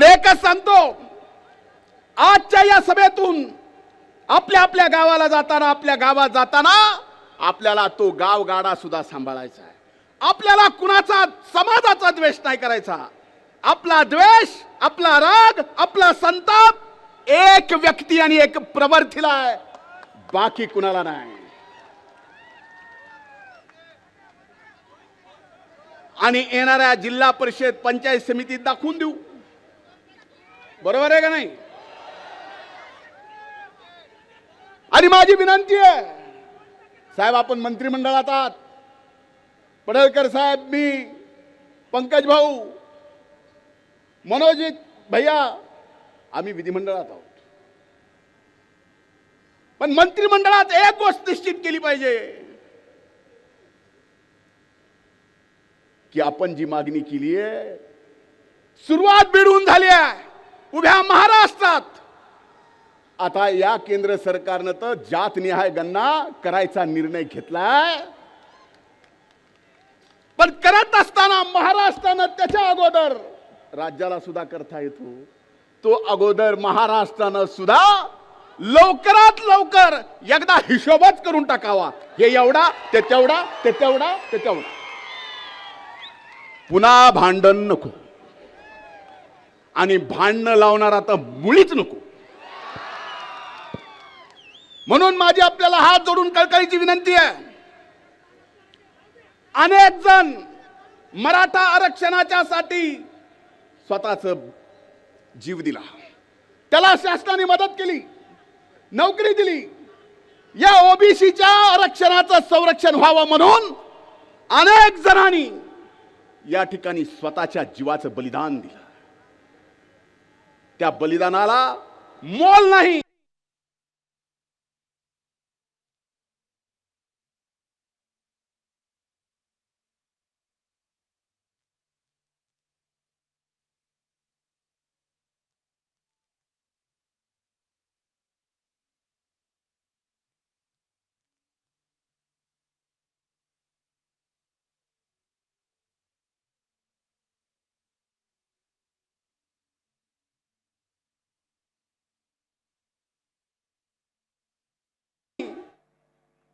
पण एकच सांगतो आजच्या या सभेतून आपल्या आपल्या गावाला जाताना आपल्या गावात जाताना आपल्याला तो गाव गाडा सुद्धा सांभाळायचा आहे. आपल्याला कुणाचा समाजाचा द्वेष नाही करायचा. आपला द्वेष आपला राग आपला संताप एक व्यक्ती आणि एक प्रवर्तीला आहे. बाकी कुणाला नाही. आणि येणाऱ्या जिल्हा परिषद पंचायत समितीत दाखवून देऊ. बरोबर आहे का नाही? आणि माझी विनंती आहे साहेब आपण मंत्रिमंडळात आहात. पडळकर साहेब मी पंकज भाऊ मनोजित भैया आम्ही विधिमंडळात आहोत. पण मंत्रिमंडळात एक गोष्ट निश्चित केली पाहिजे की आपण जी मागणी केली आहे सुरुवात बिडून झाली आहे. उभ्या महाराष्ट्रात. आता या केंद्र सरकारनं तर जात निहाय गणना करायचा निर्णय घेतलाय. पण करत असताना महाराष्ट्रानं त्याच्या अगोदर राज्याला सुद्धा करता येतो. तो अगोदर महाराष्ट्रानं सुद्धा लवकरात लवकर एकदा हिशोबच करून टाकावा. हे एवढा ते तेवढा ते तेवढा ते तेवढा. पुन्हा भांडण नको. आणि भांडणं लावणारा तर मुळीच नको. म्हणून माझी आपल्याला हात जोडून कळकळीची विनंती आहे. अनेक जण मराठा आरक्षणाच्या साठी स्वतःच जीव दिला. त्याला शासनाने मदत केली नोकरी दिली. या ओबीसीच्या आरक्षणाचं संरक्षण व्हावं म्हणून अनेक जणांनी या ठिकाणी स्वतःच्या जीवाचं बलिदान दिलं. त्या बलिदानाला मोल नाही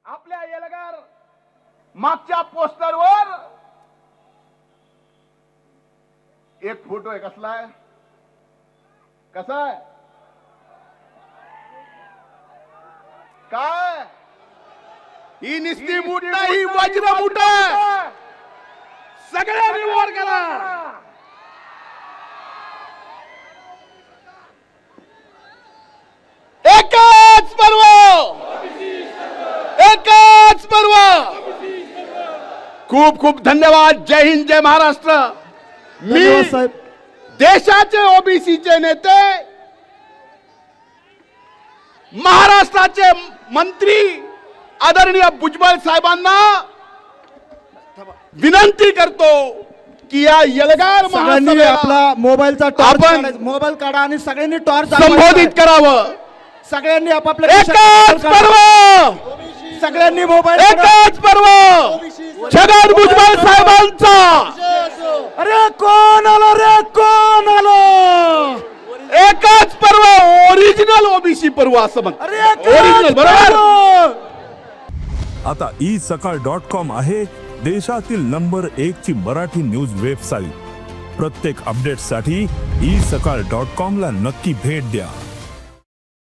आपल्या येलगार. मागच्या पोस्टरवर एक फोटो आहे कसला आहे? कसा आहे? काय? ही निस्ती मूठ नाही वज्र मूठ. आहे. सगळ्यांनी वर करा एकच पर्व एकच पर्व खूप खूप धन्यवाद. जय हिंद जय महाराष्ट्र. मी देशाचे ओबीसीचे नेते महाराष्ट्राचे मंत्री आदरणीय भुजबळ साहेबांना विनंती करतो की या यलगार सगळ्यांनी आपला मोबाईलचा टॉर्च आपण. मोबाईल काढा आणि सगळ्यांनी टॉर्च संबोधित करावं. सगळ्यांनी आपापल्या सगळ्यांनी मोबाईल. एकच पर्व! छगन भुजबळ साहेबांचा! अरे कोण आलं रे? कोण आलं? एकच पर्व! ओरिजिनल ओबीसी पर्व असं म्हण. अरे ओरिजिनल बरोबर? आता ई सकाळ डॉट कॉम आहे देशातील नंबर एक ची मराठी न्यूज वेबसाईट प्रत्येक अपडेटसाठी ई सकाळ डॉट कॉम ला नक्की भेट द्या.